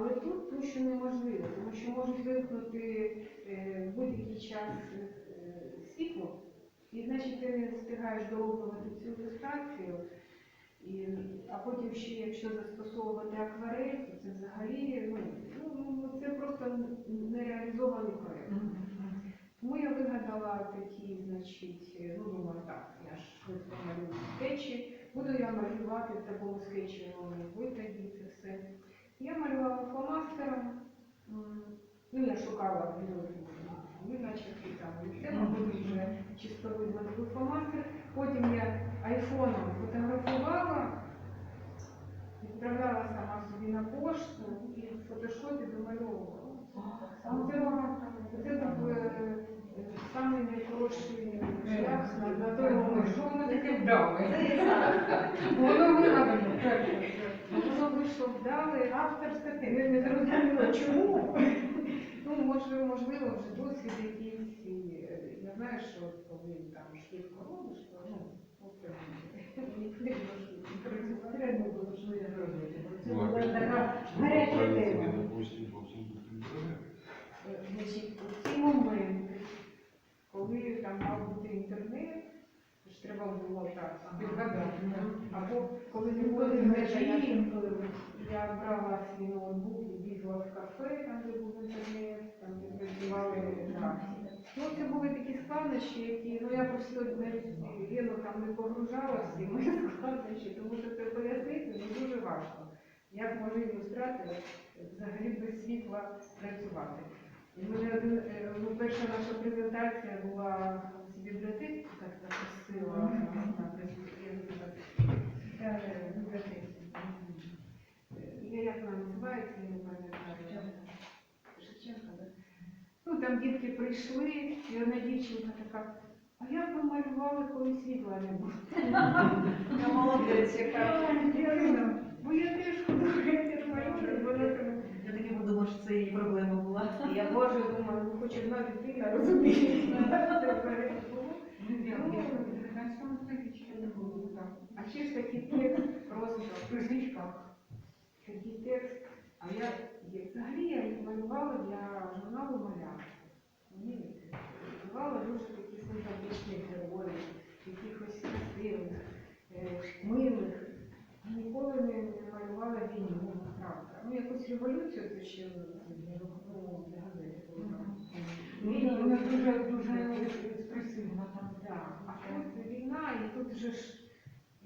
Але тут ну, що неможливо, тому що можуть вимкнути е, будь-який час е, світло, і значить ти не встигаєш доловувати цю ілюстрацію. І, а потім ще, якщо застосовувати акварель, то це взагалі ну, ну, це просто нереалізований проєкт. Тому я вигадала такі, значить, е, ну думаю, так, я ж малюю скетчі, буду я малювати в такому скетчевому вигляді це все. Я малювала фломастером, ну я шукала ну, начерки там, і це, вже чисто видно був. Потім я айфоном фотографувала, відправляла сама собі на пошту і в фотошопі домальовувала. Це, був е, самий найкоротший шлях на, той момент. Що воно таке вдале? Воно вигадано. Воно вийшло вдале, авторське, Ми не зрозуміло чому. Ну, може, можливо, вже досвід якийсь. і, е, Я знаю, що коли там швидко робиш, то ну, окремо. е, можливо. Треба було що я бо Це Ну, а була як така Ну, гаряча українці тема. не допустять зовсім до інтернету. Е, Значить, у ці моменти, коли там мав бути інтернет, то ж треба підгадати. Або коли не було інтернету, я, я брала свій ноутбук і бігла в кафе, там де був інтернет, там де працювали. Ну, це були такі складнощі, які, ну я просто Єну там не погружала всі мої складнощі, тому що це пояснити ну, дуже важко. Як може ілюстратор взагалі без світла працювати. І мене один, ну, перша наша презентація була в цій бібліотеці, так запросила на присутність Е, бібліотеці. Е, Я як вона називається, я не пам'ятаю. Шевченка, так? Ну там дітки прийшли, і одна дівчинка така, а як ви малювали, коли світла не було? Я молодець, яка. Бо я теж художник малюю, вона там Я таки подумала, що це її проблема була. Я боже думаю, ну хоч одна дитина розуміє. Це вперед було. А ще ж такий текст просто при звичках. Такий текст. А я я- взагалі я їх малювала для журналу Маляр. Мені малювала дуже такі симпатичні герої, якихось красивих, е, милих. Ніколи не, малювала війну, правда. Ну, якусь революцію це ще ну, для газети. Вона дуже дуже експресивна там. Так, а тут війна, і тут же ж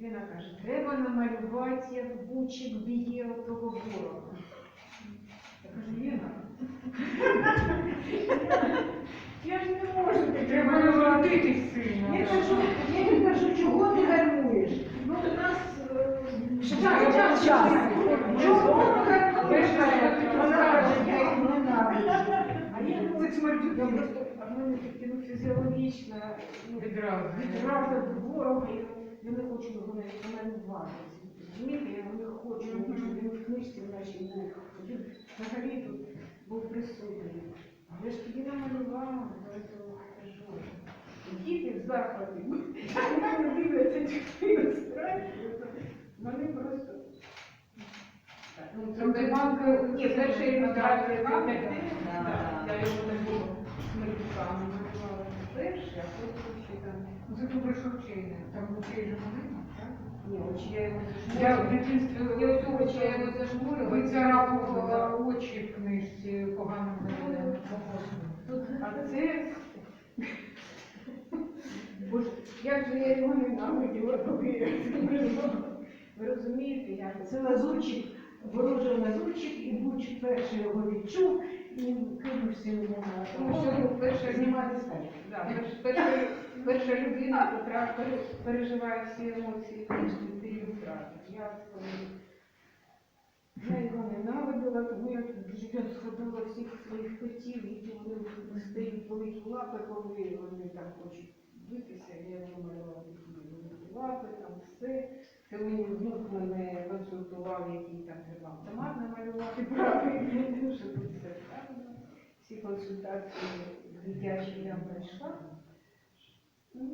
Ліна каже, треба намалювати, як Бучик б'є того ворога. Я кажу, Ліна, я ж не можу таке Треба малювати. розлютитись сильно. Я кажу, я їй кажу, чого ти гальмуєш? Ну, у нас е, Час, час, час. Чого ти гальмуєш? Вона каже, я їх ненавиджу. А в мене ну, фізіологічно ну, відразу. до ворога, я не хочу його навіть на мене. Розумієте, я не хочу, я він в книжці в нашій був. Він взагалі тут був присутній. Але ж тоді намалювала, кажу. Діти в захваті. Вони дивляться цю ілюстрацію. Вони просто. Так, ну, це Приманка- Ні, таке. Да. Я його не було це перше, а потім ще. Це добре, що вчення. Там очей же малина, так? Ні, очі я його Я в зажмурила. дитинстві Я ось очі я його зажмурила. вицарапувала очі в книжці поганим заведенням. А це... Боже, як же я його ненавиділа, коли я. Ви розумієте, як Це лазурчик, ворожий лазурчик, і Буч перший його відчув і кинувся йому на Тому ну, перша знімати скальп. Да, перш- перша, перша людина, яка переживає всі емоції книжки, це ілюстратор. Я, я його ненавидила, тому я тут життя сходила всіх своїх котів, які вони стають великі лапи, коли вони там хочуть битися, я його малювала великі лапи, там все. Це мені внук мене консультував, який там треба автомат намалювати правильно, що тут все правильно. Всі консультації дитячі я пройшла. Ну,